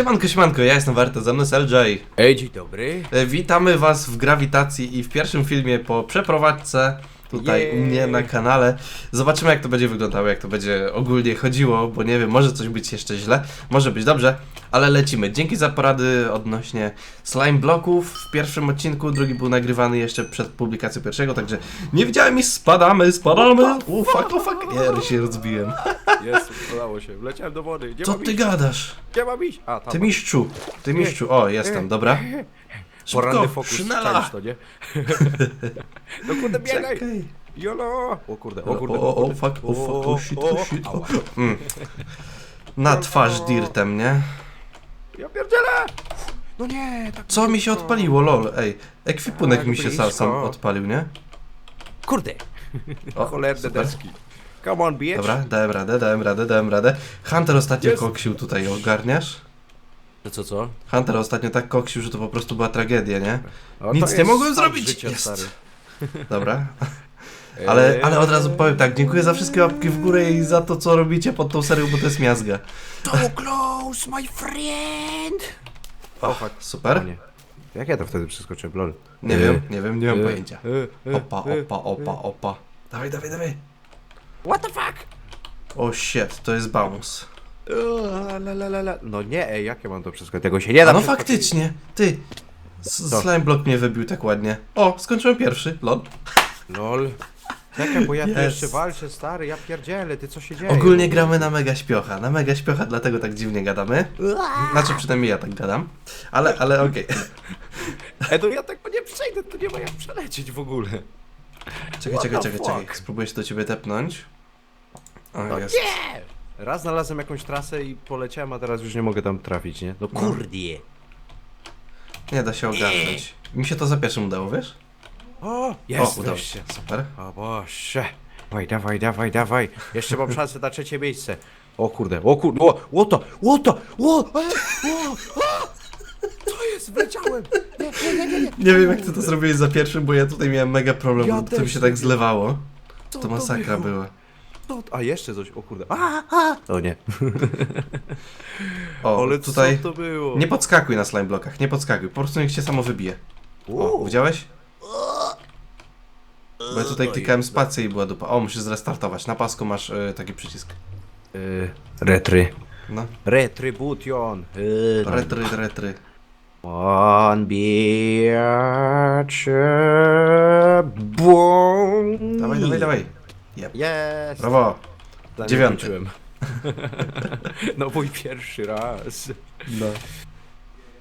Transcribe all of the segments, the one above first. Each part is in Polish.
Siemanko, siemanko, ja jestem Warto, ze mną jest LJ. Ej, dzień dobry. E, Witamy was w Grawitacji i w pierwszym filmie po przeprowadzce tutaj Jej. u mnie na kanale. Zobaczymy jak to będzie wyglądało, jak to będzie ogólnie chodziło, bo nie wiem, może coś być jeszcze źle, może być dobrze, ale lecimy. Dzięki za porady odnośnie slime bloków w pierwszym odcinku, drugi był nagrywany jeszcze przed publikacją pierwszego, także nie widziałem i spadamy, spadamy. O fuck, o fuck, nie, się rozbiłem. Jest, udało się. Wleciałem do wody. Gdzie Co mam ty iść? gadasz? Gdzie mam iść? A, tam. Ty mistrzu, ty mistrzu, o jestem, dobra. Poranny Szybko, fokus. szynela. Czaisz to, nie? no kurde, biegaj. Czekaj. Jolo. O kurde, O, o kurde. o, o, o, fuck, o, fuck, o, shit, o, shit, o. Mm. Na twarz dirtem, nie? Ja pierdzielę. No nie, tak. Co mi się odpaliło, lol, ej. Ekwipunek Tak, mi się sam, sam odpalił, nie? Kurde. O, Cholerne super. deski. Come on, bitch. Dobra, dałem radę, dałem radę, dałem radę. Hunter ostatnio Jest. koksił tutaj, ogarniasz? Co, co, co? Hunter ostatnio tak koksił, że to po prostu była tragedia, nie? O, Nic nie mogłem zrobić. Życia, Jest. stary. Dobra. Ale, Eee. ale od razu powiem tak, dziękuję za wszystkie łapki w górę i za to, co robicie pod tą serią, bo to jest miazga. So close, my friend. O, fuck. super. O nie. Jak ja to wtedy przeskoczyłem, lol? Nie wiem, nie wiem, nie mam Eee, pojęcia. eee, Opa, eee, opa, opa, opa. Dawaj, dawaj, dawaj. What the fuck? O shit, to jest bounce. La, la, la, la. No nie, ej, jak ja mam to przeskoczyć? Tego się nie da A no przeskoczyć. faktycznie, ty. S- Co? Slime block mnie wybił tak ładnie. O, skończyłem pierwszy, lol. Lol. Czekaj, bo ja tu Yes. jeszcze walczę, stary, ja pierdzielę, ty co się dzieje? Ogólnie gramy na mega śpiocha, na mega śpiocha, dlatego tak dziwnie gadamy. Znaczy przynajmniej ja tak gadam. Ale, ale okej. Ej, no ja tego nie przejdę, tu nie ma jak przelecieć w ogóle. Czekaj, What czekaj, the czekaj, fuck? czekaj. Spróbuję się do ciebie tepnąć. O, No jest. nie! Raz znalazłem jakąś trasę i poleciałem, a teraz już nie mogę tam trafić, nie? No kurdie. Nie da się ogarnąć. Mi się to za pierwszym udało, wiesz? O, O, jest, udało się. Super. O Boże. Dawaj, dawaj, dawaj, dawaj. Jeszcze mam szansę na trzecie miejsce. O kurde, o kurde, o, łoto, łoto, ło, e, o, o, Co jest, wleciałem. Nie, nie, nie, nie, nie. Nie wiem jak ty to zrobiłeś za pierwszym, bo ja tutaj miałem mega problem, Ja bo to mi też się tak zlewało. Co To masakra było? była. Co? A jeszcze coś, o kurde. A, a. O nie. O, Ale tutaj... co to było? Nie podskakuj na slime blockach, nie podskakuj, po prostu niech się samo wybije. O, widziałeś? Bo ja tutaj klikałem spację i była dupa. O, musisz zrestartować. Na pasku masz y, taki przycisk. Y, retry. No. Retribution. Y, no. Retry, retry. One bitch. Yep. Jest. Brawo. Dziewiąty. no mój pierwszy raz. No.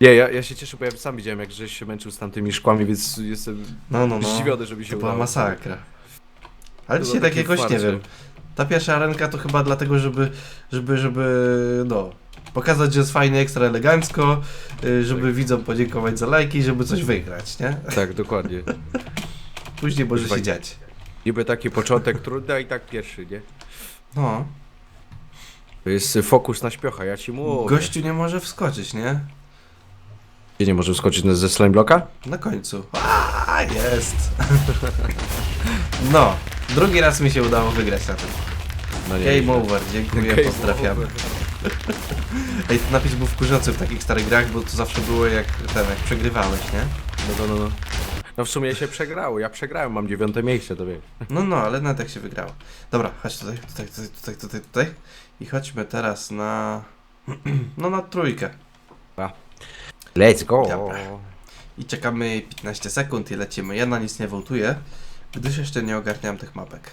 Nie, ja, ja się cieszę, bo ja sam widziałem, jak żeś się męczył z tamtymi szkłami, więc jestem No, no, no. zdziwiony, że mi się To była udało. masakra. Ale To dzisiaj był tak taki jakoś nie wiem. Ta pierwsza arenka to chyba dlatego, żeby, żeby, żeby, no, pokazać, że jest fajnie, ekstra elegancko, y, żeby Tak. widzom podziękować za lajki, żeby coś wygrać, nie? Tak, dokładnie. Później może się dziać. Niby taki początek trudny, a i tak pierwszy, nie? No, To jest fokus na śpiocha, ja ci mówię. gościu nie może wskoczyć, nie? Gdzie nie może wskoczyć na- ze slime blocka? Na końcu. A jest! No, drugi raz mi się udało wygrać na tym. No Game over, dziękuję, Game pozdrawiamy. over. Ej, ten napis był wkurzający w takich starych grach, bo to zawsze było jak ten, jak przegrywałeś, nie? No, no, no, no. No w sumie się przegrało, ja przegrałem, mam dziewiąte miejsce, to wiesz. No, no, ale nawet jak się wygrało. Dobra, chodź tutaj, tutaj, tutaj, tutaj, tutaj, tutaj. I chodźmy teraz na... No, na trójkę. Let's go! Dobra. I czekamy 15 sekund i lecimy. Ja na nic nie wołtuję, gdyż jeszcze nie ogarniam tych mapek.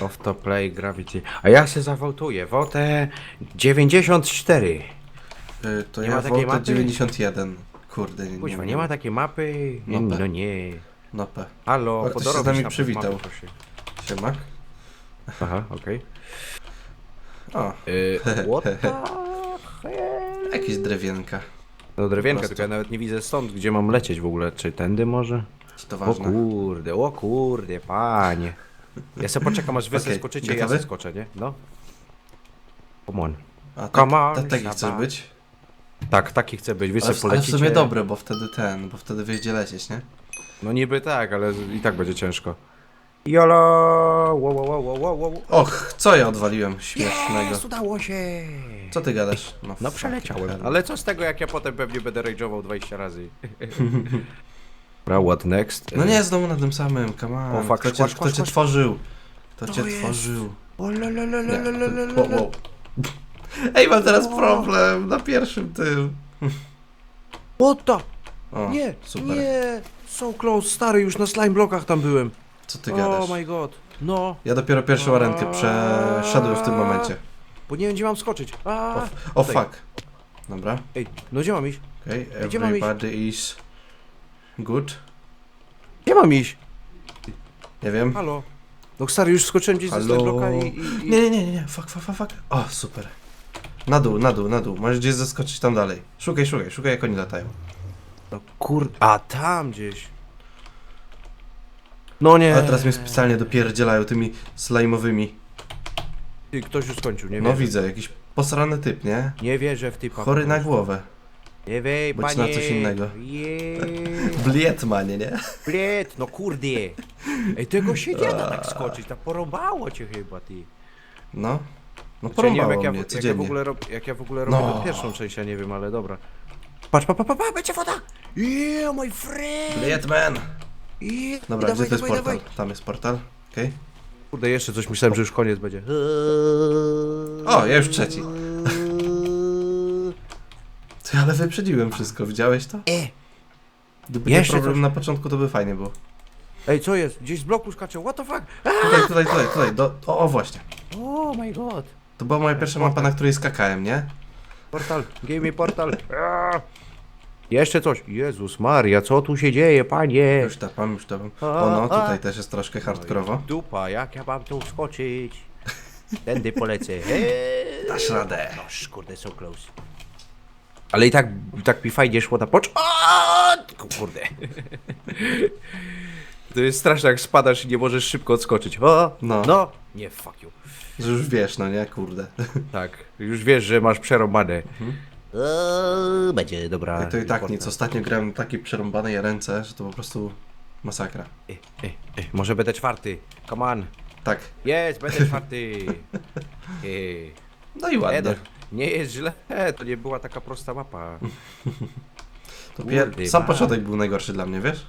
Off to play gravity. A ja się zawoltuję. Wotę 94. Y, to Nie ja ma takiej wołtę mapy? 91. Kurde, nie, Kuźwa, nie ma takiej mapy? No Nie, tak. no nie. No P. Halo, O, ktoś się z nami na przywitał. mapy, proszę. Siema. Aha, okej. O, Y, What the hell? jakieś drewienka. No drewienka, tylko ja nawet nie widzę stąd, gdzie mam lecieć w ogóle. Czy tędy może? Czy to O ważne? kurde, o kurde, panie. Ja sobie poczekam, aż wy Okej, zeskoczycie ja gotowy? zeskoczę, nie? No. Come on. A tak, Come on, tak, taki chcesz Saba. być? Tak, taki chcę być, wy Ale w, ale w polecicie. sumie dobre, bo wtedy ten, bo wtedy wyjdzie lecieć, nie? No niby tak, ale i tak będzie ciężko. Jolo! Wow, wow, wow, wow, wow, wow. Och, co ja odwaliłem śmiesznego. Jest, udało się! Co ty gadasz? No, No fucking przeleciałem. hell. Ale co z tego, jak ja potem pewnie będę rage'ował 20 razy. Dobra, what next? No nie, znowu na tym samym, come on. O, fuck, kto cię, kto cię tworzył? Kto To cię jest- tworzył? O, la, la, la, la, Nie, la, la, wow, la. wow. Ej, mam teraz problem na pierwszym tym. What the? O, Nie, super. nie! So close, stary, już na slime blokach tam byłem. Co ty gadasz? Oh my god. No, Ja dopiero pierwszą arenkę przeszedłem w tym momencie. bo nie wiem, gdzie mam skoczyć. A, O, o tutaj. fuck. Dobra, Ej, no gdzie mam iść? okej. Gdzie mam iść? Everybody is good. Gdzie mam iść? Nie wiem. Halo? No stary, już skoczyłem gdzieś ze Halo? slime bloka i... i, i... Nie, nie, nie, nie, fuck, fuck, fuck, fuck. O, super. Na dół, na dół, na dół. Możesz gdzieś zaskoczyć tam dalej. Szukaj, szukaj, szukaj jak oni latają. No kur... A, tam gdzieś. No nie. Ale teraz mnie specjalnie dopierdzielają tymi slajmowymi. Ty, ktoś już skończył, nie No wierzę. widzę, jakiś posrany typ, nie? Nie wierzę w typa. Chory na głowę. Nie wej, Bądź panie. na coś innego. Je... Blietmanie, nie? Bliet, no kurde. Ej, tego się nie da tak skoczyć, tak porąbało cię chyba, ty. No. No Znaczy, ja nie wiem, porąbało jak ja, mnie w- jak ja w codziennie. ogóle, rob, jak ja w ogóle robię No. tę pierwszą część, ja nie wiem, ale dobra. Patrz, pa, pa, pa, pa, będzie woda! Yeah, my friend! Blietman! Yeah, Dobra, dawaj, gdzie to jest dawaj, portal? dawaj. Tam jest portal. Okej. Kurde, jeszcze coś myślałem, że już koniec będzie. O, ja już trzeci. Ty, ale wyprzedziłem wszystko, widziałeś to? E, Gdyby nie Jeszcze problem coś. na początku, to by fajnie było. Ej, co jest? Gdzieś z bloku skacze, what the fuck? Tutaj, tutaj, tutaj, tutaj, do, o, o właśnie. Oh my god. To była moja pierwsza mapa, na której skakałem, nie? Portal, give me portal. Aaa. Jeszcze coś. Jezus Maria, co tu się dzieje, panie? Już tapam, już tapam. O no, tutaj też jest troszkę hardkorowo. Dupa, jak ja mam tu skoczyć? Tędy polecę. Eee. Dasz radę. Noż, kurde, so close. Ale i tak, tak mi fajnie szło na pocz... O, Kurde. To jest straszne, jak spadasz i nie możesz szybko odskoczyć. O, No. no. Nie, fuck you. Że już wiesz, no nie, kurde. Tak, już wiesz, że masz przerąbane. Eee, będzie dobra. Jak to i tak nic. Ostatnio grałem na takiej przerąbanej ręce, że to po prostu masakra. E, e, e, może będę czwarty. Come on. Tak. Jest, będę czwarty. E, No i ładnie. nie jest źle, e, to nie była taka prosta mapa. To pier... Kurde, Sam ma. początek był najgorszy dla mnie, wiesz?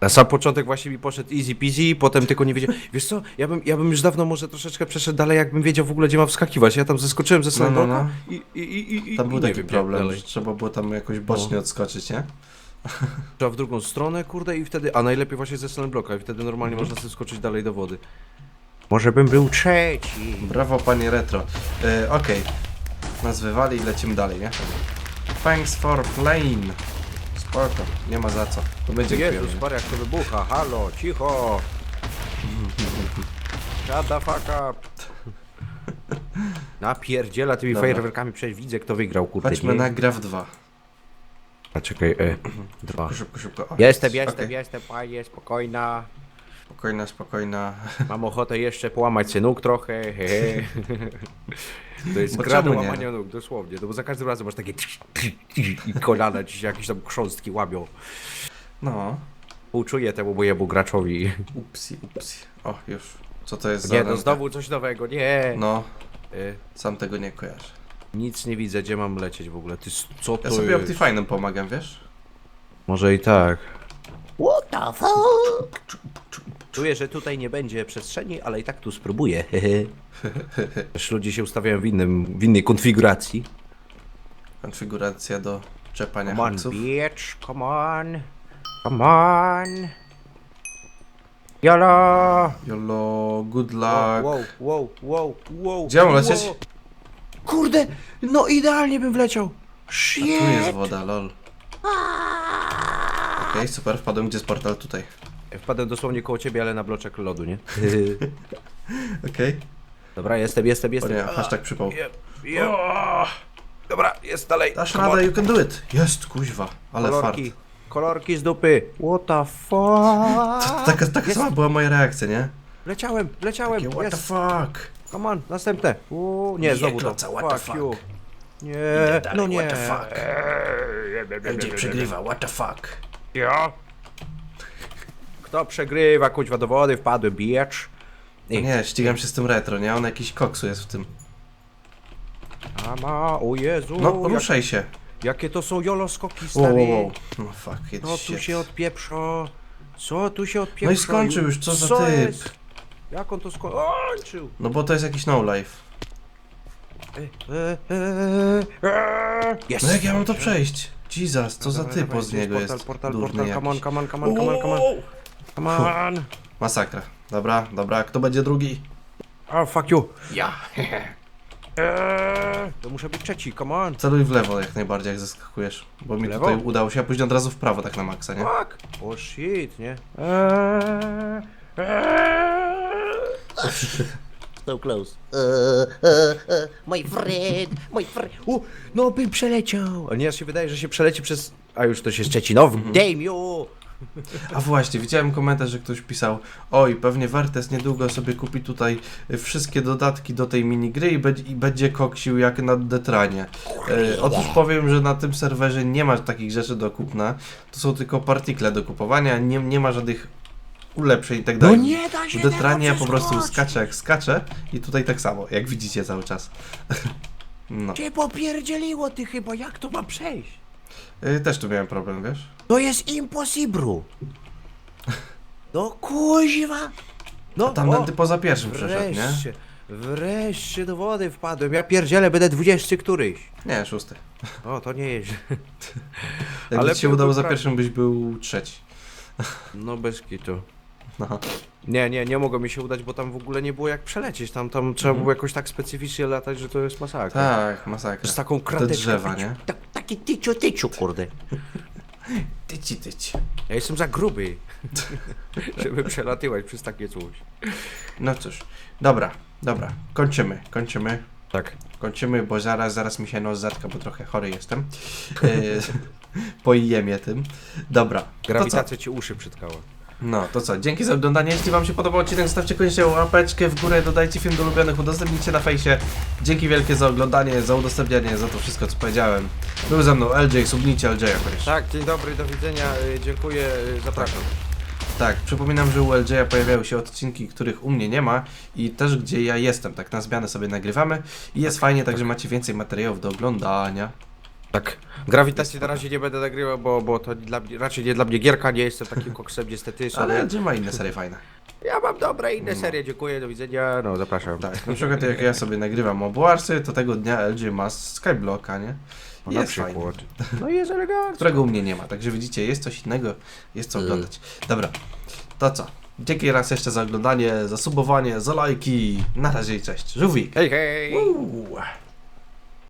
Na sam początek właśnie mi poszedł easy peasy, potem tylko nie wiedział. Wiesz co, ja bym, ja bym już dawno może troszeczkę przeszedł dalej, jakbym wiedział w ogóle, gdzie mam wskakiwać. Ja tam zeskoczyłem ze No, no, no. i, i, i, i, Tam i był nie taki wiem, jak problem, dalej. że trzeba było tam jakoś bocznie odskoczyć, nie? Trzeba w drugą stronę, kurde, i wtedy, a najlepiej właśnie ze slime bloka, i wtedy normalnie Mhm. można sobie skoczyć dalej do wody. Może bym był trzeci. Brawo, panie retro. E, Okej. Nas wywali i lecimy dalej, nie? Thanks for playing. Spoko, nie ma za co. To będzie Jezus, parę jak to wybucha, halo, cicho! Shut the fuck up! Napierdziela tymi Dobra. fajerwerkami, przecież widzę kto wygrał, kurde. Nie? na Graf 2. A czekaj, e, dwa. Szybko, szybko. O, Jestem, jestem, Okej. jestem, panie, spokojna. Spokojna, spokojna. Mam ochotę jeszcze połamać się nóg trochę, he, he. To jest Bo gra do czemu nie? łamania nóg, dosłownie, no bo za każdym razem masz takie i kolana ci się jakieś tam chrząstki łamią. No. Współczuję temu mojemu graczowi. Upsi, upsi. O, już. Co to jest za Nie, no ręka? znowu coś nowego, nie. No, Y, sam tego nie kojarzę. Nic nie widzę, gdzie mam lecieć w ogóle. Ty, s- co to Ja sobie jest? Optifine'em pomagam, wiesz? Może i tak. What the fuck? Czuję, że tutaj nie będzie przestrzeni, ale i tak tu spróbuję. Też ludzie się ustawiają w, innym, w innej konfiguracji. Konfiguracja do czepania Come on, haksów. bitch, come on. Come on. Jolo! Yolo, good luck. Wow, wow, wow, wow. Gdzie mam lecieć? wow. Kurde, no idealnie bym wleciał. Shit. tu jest woda, lol. Okej, super, wpadłem. Gdzie jest portal? Tutaj. Wpadłem dosłownie koło ciebie, ale na bloczek lodu, nie? Okej. Dobra, jestem, jestem, O jestem. nie, hashtag przypał. Dobra, jest dalej. Dasz Come on. radę, you can do it. Jest, kuźwa. Ale fart. kolorki, kolorki z dupy. What the fuck? Taka, taka sama była moja reakcja, nie? Leciałem, leciałem. Takie, what the Jest. fuck? Come on, następne. Uuu, nie, Nie, znowu to. kloca, what the fuck. you. Nie, no nie. what the fuck? MJ przegrywa, what the fuck? Ja? Kto przegrywa, kuźwa do wody, wpadłem, biecz. No nie, ścigam się z tym retro, nie? On jakiś koksu jest w tym. A ma, o Jezu, No, jak, ruszaj się. jakie to są joloskoki, Wow, stary. wow, wow. No fuck, it No tu shit. się odpieprzo. Co tu się odpieprzo? No i skończył już, co za typ? Jest? Jak on to skończył? No bo to jest jakiś no life. E, e, e, e. No jak ja mam to przejść? Jesus, co za Dawaj, typ dawaj, z niego portal, jest Portal, durny portal, come on, come on, come on, come on, come on. Come on. Masakra. Dobra, dobra, kto będzie drugi? Oh, fuck you. Ja. Eee, to muszę być trzeci, come on. Celuj w lewo jak najbardziej, jak zaskakujesz. Bo mi Lewo? tutaj udało się, a później od razu w prawo, tak na maksa, nie? Fuck. O shit, nie? Eee, eee. So close. Uh, uh, uh, my friend, my friend. U, no bym przeleciał. A nie, aż się wydaje, że się przeleci przez... A już to się Szczecinow. Mhm. Damn you. A właśnie, widziałem komentarz, że ktoś pisał Oj, pewnie Wertes niedługo sobie kupi tutaj wszystkie dodatki do tej minigry i będzie, i będzie koksił jak na Detranie. E, otóż powiem, że na tym serwerze nie ma takich rzeczy do kupna. To są tylko partikle do kupowania, nie, nie ma żadnych ulepszeń i tak No dalej. nie da się W Detranie ja po prostu skaczę jak skaczę i tutaj tak samo, jak widzicie cały czas. No. Cię popierdzieliło ty chyba, jak to ma przejść? Y, Też tu miałem problem, wiesz? To jest impossible. No kuźwa. No, Tamten poza pierwszym przeszedł, nie? wreszcie, wreszcie do wody wpadłem. Ja pierdzielę, będę dwudziesty któryś. Nie, szósty. O, to nie jest. Jakby Ale ci się był udało za prawie. pierwszym, byś był trzeci. No bez kitu. No. Nie, nie, nie mogło mi się udać, bo tam w ogóle nie było jak przelecieć. Tam, tam trzeba było jakoś tak specyficznie latać, że to jest masakra. Tak, masakra. Z taką Te krateczką. drzewa, nie? Tak, taki tyciu, tyciu, kurde. Tyci, tyci. Ja jestem za gruby, żeby przelatywać przez takie coś. No cóż, dobra, dobra, kończymy, kończymy, Tak. kończymy, bo zaraz, zaraz mi się nos zatka, bo trochę chory jestem. Poiję mnie tym. Dobra, to co? Grawitacja ci uszy przytkała. No, to co, dzięki za oglądanie, jeśli wam się podobał odcinek, zostawcie koniecznie łapeczkę w górę, dodajcie film do ulubionych, udostępnijcie na fejsie. Dzięki wielkie za oglądanie, za udostępnianie, za to wszystko, co powiedziałem. Był ze mną LJ, subnijcie LJ koniecznie. Tak, dzień dobry, do widzenia, y, dziękuję, y, zapraszam. Tak, przypominam, że u LJ pojawiają się odcinki, których u mnie nie ma i też gdzie ja jestem, tak na zmianę sobie nagrywamy i jest fajnie, także macie więcej materiałów do oglądania. Tak. Grawitacji na razie nie będę nagrywał, bo, bo to dla mnie, raczej nie dla mnie gierka, nie jestem takim koksem niestety, Ale ale LJ ma inne serie fajne. ja mam dobre inne serie, dziękuję, do widzenia, no zapraszam. Tak, na przykład jak ja sobie nagrywam o Warsy, to tego dnia LJ ma Skyblocka, nie? No, na Jest fajny. przykład. No i jest elegancko. Którego u mnie nie ma, także widzicie, jest coś innego, jest co Mm. oglądać. Dobra, to co? Dzięki raz jeszcze za oglądanie, za subowanie, za lajki. Na razie i cześć. Żółwik. Hej, hej! Uuu.